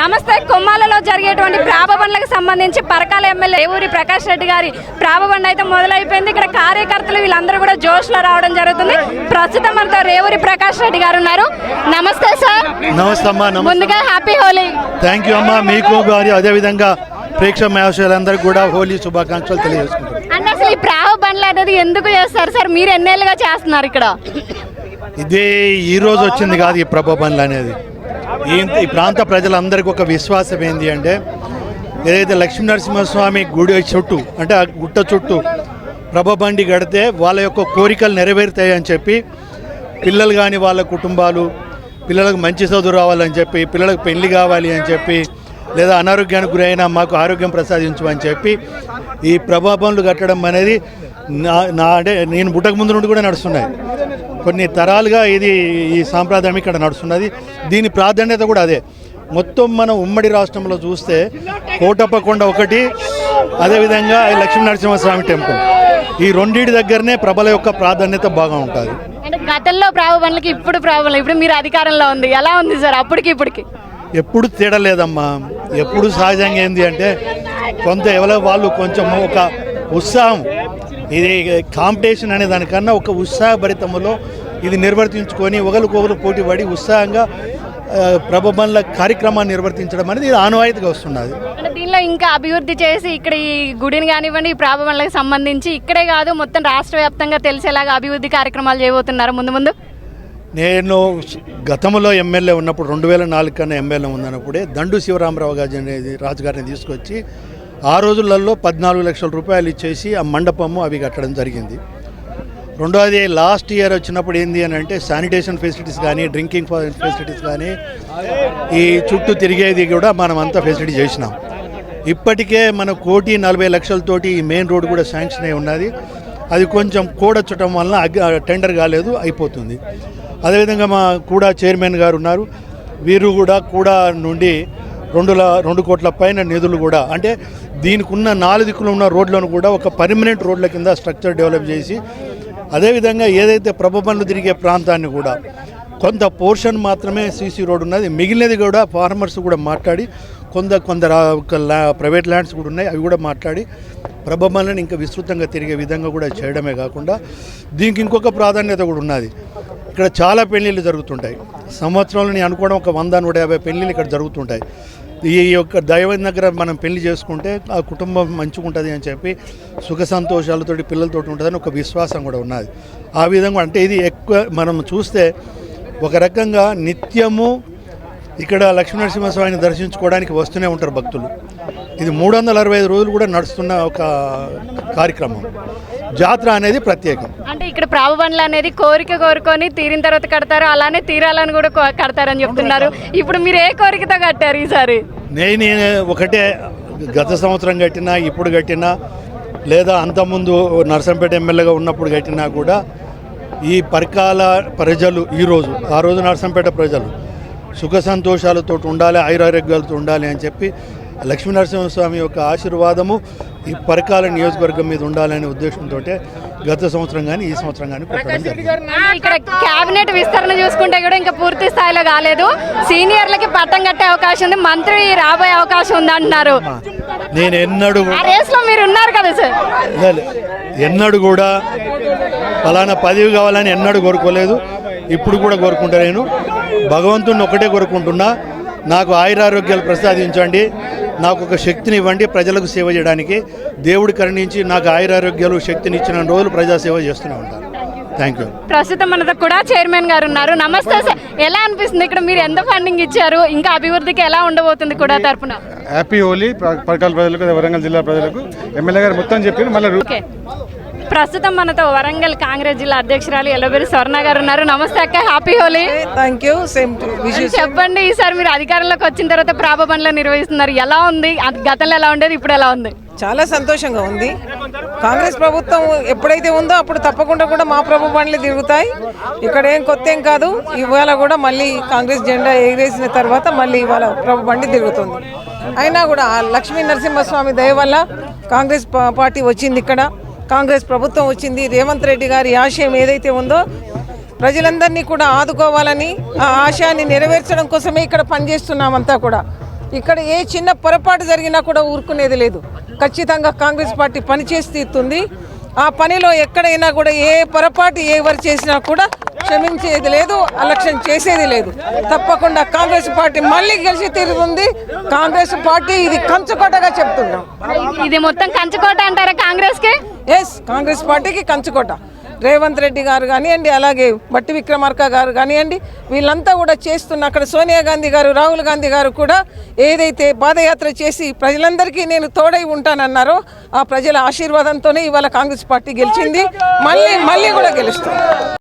నమస్తే. కొమ్మాలలో జరిగేటువంటి ప్రాభబండ్లకు సంబంధించి పరకాల ఎమ్మెల్యే రేవూరి ప్రకాష్ రెడ్డి గారి ప్రాభబండ్ అయితే మొదలైపోయింది. ఇక్కడ కార్యకర్తలు వీళ్ళందరూ కూడా జోష్లో రావడం జరుగుతుంది. ప్రస్తుతం మనతో రేవూరి ప్రకాష్ రెడ్డి గారు ఉన్నారు. నమస్తే సార్. నమస్తే అమ్మా ముందుగా హ్యాపీ హోలీ. థ్యాంక్ యూ అమ్మా. మీకు గారి అదేవిధంగా ప్రేక్షక మహాశయులందరికీ కూడా హోలీ శుభాకాంక్షలు తెలియజేసుకుంటారు అంటే అసలు ఈ ప్రాభబండ్లు అనేది ఎందుకు చేస్తారు సార్? మీరు ఎన్నేళ్ళుగా చేస్తున్నారు ఇక్కడ? ఇదే ఈ రోజు వచ్చింది కాదు ఈ ప్రభబండ్లు అనేది. ఈ ఈ ప్రాంత ప్రజలందరికీ ఒక విశ్వాసం ఏంటి అంటే ఏదైతే లక్ష్మీ నరసింహస్వామి గుడి చుట్టూ అంటే ఆ గుట్ట చుట్టూ ప్రభబండి గడితే వాళ్ళ యొక్క కోరికలు నెరవేరుతాయని చెప్పి పిల్లలు కానీ వాళ్ళ కుటుంబాలు పిల్లలకు మంచి చదువు రావాలని చెప్పి పిల్లలకు పెళ్ళి కావాలి అని చెప్పి లేదా అనారోగ్యానికి గురైనా మాకు ఆరోగ్యం ప్రసాదించమని చెప్పి ఈ ప్రభాబంలు కట్టడం అనేది నా నా అంటే నేను బుట్టకు ముందు నుండి కూడా నడుస్తున్నాయి. కొన్ని తరాలుగా ఇది ఈ సాంప్రదాయం ఇక్కడ నడుస్తున్నది. దీని ప్రాధాన్యత కూడా అదే. మొత్తం మనం ఉమ్మడి రాష్ట్రంలో చూస్తే కోటప్పకొండ ఒకటి అదేవిధంగా లక్ష్మీ నరసింహస్వామి టెంపుల్. ఈ రెండింటి దగ్గరనే ప్రభల యొక్క ప్రాధాన్యత బాగా ఉంటుంది. అంటే గతంలో ప్రాభబండ్లకి ఇప్పుడు ప్రాభబండ్లు ఇప్పుడు మీరు అధికారంలో ఉంది. ఎలా ఉంది సార్? అప్పటికి ఇప్పటికి. ఎప్పుడు తేడలేదమ్మా ఎప్పుడు సహజంగా ఏంది అంటే కొంత ఎవరో వాళ్ళు కొంచెం ఒక ఉత్సాహం. ఇది కాంపిటీషన్ అనే దానికన్నా ఒక ఉత్సాహభరితములో ఇది నిర్వర్తించుకొని ఒకరికొకరు పోటీ పడి ఉత్సాహంగా ఆ, ప్రభబండ్ల కార్యక్రమాన్ని నిర్వర్తించడం అనేది ఆనవాయితీగా వస్తున్నది. దీనిలో ఇంకా అభివృద్ధి చేసి ఇక్కడ ఈ గుడిని కానివ్వండి ఈ ప్రాభబండ్లకు సంబంధించి ఇక్కడే కాదు మొత్తం రాష్ట్ర వ్యాప్తంగా తెలిసేలాగా అభివృద్ధి కార్యక్రమాలు చేయబోతున్నారు. ముందు ముందు. నేను గతంలో ఎమ్మెల్యే ఉన్నప్పుడు రెండు వేల నాలుగు కన్నా ఎమ్మెల్యే ఉన్నప్పుడే దండు శివరామరావు గారి అనేది రాజుగారిని తీసుకొచ్చి ఆ రోజులలో పద్నాలుగు లక్షల రూపాయలు ఇచ్చేసి ఆ మండపము అవి కట్టడం జరిగింది. రెండోది లాస్ట్ ఇయర్ వచ్చినప్పుడు ఏంది అని అంటే శానిటేషన్ ఫెసిలిటీస్ కానీ డ్రింకింగ్ ఫెసిలిటీస్ కానీ ఈ చుట్టూ తిరిగేది కూడా మనం అంతా ఫెసిలిటీ చేసినాం. ఇప్పటికే మన కోటి నలభై లక్షలతోటి ఈ మెయిన్ రోడ్ కూడా శాంక్షన్ అయి ఉన్నది. అది కొంచెం కూడొచ్చటం వలన టెండర్ కాలేదు అయిపోతుంది. అదేవిధంగా మా కూడా చైర్మన్ గారు ఉన్నారు. వీరు కూడా కూడా నుండి రెండు ల- రెండు కోట్ల పైన నిధులు కూడా అంటే దీనికి ఉన్న నాలుగు దిక్కులు ఉన్న రోడ్లను కూడా ఒక పర్మనెంట్ రోడ్ల కింద స్ట్రక్చర్ డెవలప్ చేసి అదేవిధంగా ఏదైతే ప్రభబండ్లు తిరిగే ప్రాంతాన్ని కూడా కొంత పోర్షన్ మాత్రమే సీసీ రోడ్ ఉన్నది. మిగిలినది కూడా ఫార్మర్స్ కూడా మాట్లాడి కొంత కొందరు ఒక ప్రైవేట్ ల్యాండ్స్ కూడా ఉన్నాయి. అవి కూడా మాట్లాడి ప్రభబండ్లను ఇంకా విస్తృతంగా తిరిగే విధంగా కూడా చేయడమే కాకుండా దీనికి ఇంకొక ప్రాధాన్యత కూడా ఉన్నది. ఇక్కడ చాలా పెళ్ళిళ్ళు జరుగుతుంటాయి. సంవత్సరంలో నేను అనుకోవడం ఒక వంద నూట యాభై పెళ్ళిళ్ళు ఇక్కడ జరుగుతుంటాయి. ఈ యొక్క దైవం దగ్గర మనం పెళ్ళి చేసుకుంటే ఆ కుటుంబం మంచిగా ఉంటుంది అని చెప్పి సుఖ సంతోషాలతోటి పిల్లలతోటి ఉంటుందని ఒక విశ్వాసం కూడా ఉన్నది. ఆ విధంగా అంటే ఇది ఎక్కువ మనం చూస్తే ఒక రకంగా నిత్యము ఇక్కడ లక్ష్మీనరసింహస్వామిని దర్శించుకోవడానికి వస్తూనే ఉంటారు భక్తులు. ఇది మూడు వందల అరవై ఐదు రోజులు కూడా నడుస్తున్న ఒక కార్యక్రమం. జాతర అనేది ప్రత్యేకం. అంటే ఇక్కడ ప్రాభబండ్లు అనేది కోరిక కోరుకొని తీరిన తర్వాత కడతారు అలానే తీరాలని కూడా కడతారని చెప్తున్నారు. ఇప్పుడు మీరు ఏ కోరికతో కట్టారు ఈసారి? నేను ఒకటే గత సంవత్సరం కట్టినా ఇప్పుడు కట్టినా లేదా అంతకుముందు నర్సంపేట ఎమ్మెల్యేగా ఉన్నప్పుడు కట్టినా కూడా ఈ పరకాల ప్రజలు ఈరోజు ఆ రోజు నర్సంపేట ప్రజలు సుఖ సంతోషాలతో ఉండాలి ఆయురారోగ్యాలతో ఉండాలి అని చెప్పి లక్ష్మీ నరసింహస్వామి యొక్క ఆశీర్వాదము ఈ పరకాల నియోజకవర్గం మీద ఉండాలనే ఉద్దేశంతో గత సంవత్సరం కానీ ఈ సంవత్సరం కానీ ఇక్కడ కేబినెట్ విస్తరణ చూసుకుంటే కూడా ఇంకా పూర్తి స్థాయిలో కాలేదు. సీనియర్లకి పట్టం కట్టే అవకాశం ఉంది మంత్రి రాబోయే అవకాశం ఉంది అంటున్నారు. నేను ఎన్నడూ ఆ రేస్లో మీరు ఉన్నారు కదా సార్? ఎన్నడూ కూడా ఫలానా పదవి కావాలని ఎన్నడూ కోరుకోలేదు. ఇప్పుడు కూడా కోరుకుంటా నేను భగవంతుని ఒకటే కోరుకుంటున్నా. నాకు ఆయురారోగ్యాలు ప్రసాదించండి. నాకు ఒక శక్తిని ఇవ్వండి ప్రజలకు సేవ చేయడానికి. దేవుడి కరుణించి నాకు ఆయురారోగ్యాలు శక్తిని ఇచ్చిన రోజులు ప్రజాసేవ చేస్తూనే ఉంటాను. థ్యాంక్ యూ ప్రస్తుతం మనతో కూడా చైర్మన్ గారు ఉన్నారు. నమస్తే సార్. ఎలా అనిపిస్తుంది? ఇక్కడ మీరు ఎంత ఫండింగ్ ఇచ్చారు? ఇంకా అభివృద్ధికి ఎలా ఉండబోతుంది కూడా తరపున? హ్యాపీ హోలీ పరకాల ప్రజలకు వరంగల్ జిల్లా ప్రజలకు. ఎమ్మెల్యే గారు మొత్తం చెప్పి మళ్ళీ ప్రస్తుతం మనతో వరంగల్ కాంగ్రెస్ జిల్లా అధ్యక్షురాలు ఎల్లబెరి స్వర్ణ గారు ఉన్నారు. నమస్తే అక్క happy Holi. Thank you same చెప్పండి ఈసారి మీరు అధికారంలోకి వచ్చిన తర్వాత ప్రాభబండ్లు నిర్వహిస్తున్నారు. ఎలా ఉంది? గతంలో ఎలా ఉండేది? ఇప్పుడు ఎలా ఉంది? చాలా సంతోషంగా ఉంది. కాంగ్రెస్ ప్రభుత్వం ఎప్పుడైతే ఉందో అప్పుడు తప్పకుండా కూడా మా ప్రభు బండ్లు తిరుగుతాయి. ఇక్కడ ఏం కొత్త ఏం కాదు. ఇవాళ కూడా మళ్ళీ కాంగ్రెస్ జెండా ఎగిరేసిన తర్వాత మళ్ళీ ఇవాళ ప్రభు బండి తిరుగుతుంది. అయినా కూడా లక్ష్మీ నరసింహస్వామి దయ వల్ల కాంగ్రెస్ పార్టీ వచ్చింది ఇక్కడ. కాంగ్రెస్ ప్రభుత్వం వచ్చింది రేవంత్ రెడ్డి గారి ఆశయం ఏదైతే ఉందో ప్రజలందరినీ కూడా ఆదుకోవాలని ఆ ఆశయాన్ని నెరవేర్చడం కోసమే ఇక్కడ పనిచేస్తున్నామంతా కూడా. ఇక్కడ ఏ చిన్న పొరపాటు జరిగినా కూడా ఊరుకునేది లేదు. ఖచ్చితంగా కాంగ్రెస్ పార్టీ పని తీరుతుంది. ఆ పనిలో ఎక్కడైనా కూడా ఏ పొరపాటు ఎవరు చేసినా కూడా క్షమించేది లేదు అలక్ష్యం చేసేది లేదు. తప్పకుండా కాంగ్రెస్ పార్టీ మళ్ళీ గెలిచి తీరుతుంది. కాంగ్రెస్ పార్టీ ఇది కంచుకోటగా చెప్తున్నాం. ఇది మొత్తం కంచుకోట అంటారా కాంగ్రెస్కి ఎస్ కాంగ్రెస్ పార్టీకి కంచుకోట. రేవంత్ రెడ్డి గారు కానివ్వండి అలాగే బట్టి విక్రమార్క గారు కానివ్వండి వీళ్ళంతా కూడా చేస్తున్న అక్కడ సోనియా గాంధీ గారు రాహుల్ గాంధీ గారు కూడా ఏదైతే పాదయాత్ర చేసి ప్రజలందరికీ నేను తోడై ఉంటానన్నారో ఆ ప్రజల ఆశీర్వాదంతోనే ఇవాళ కాంగ్రెస్ పార్టీ గెలిచింది. మళ్ళీ మళ్ళీ కూడా గెలుస్తుంది.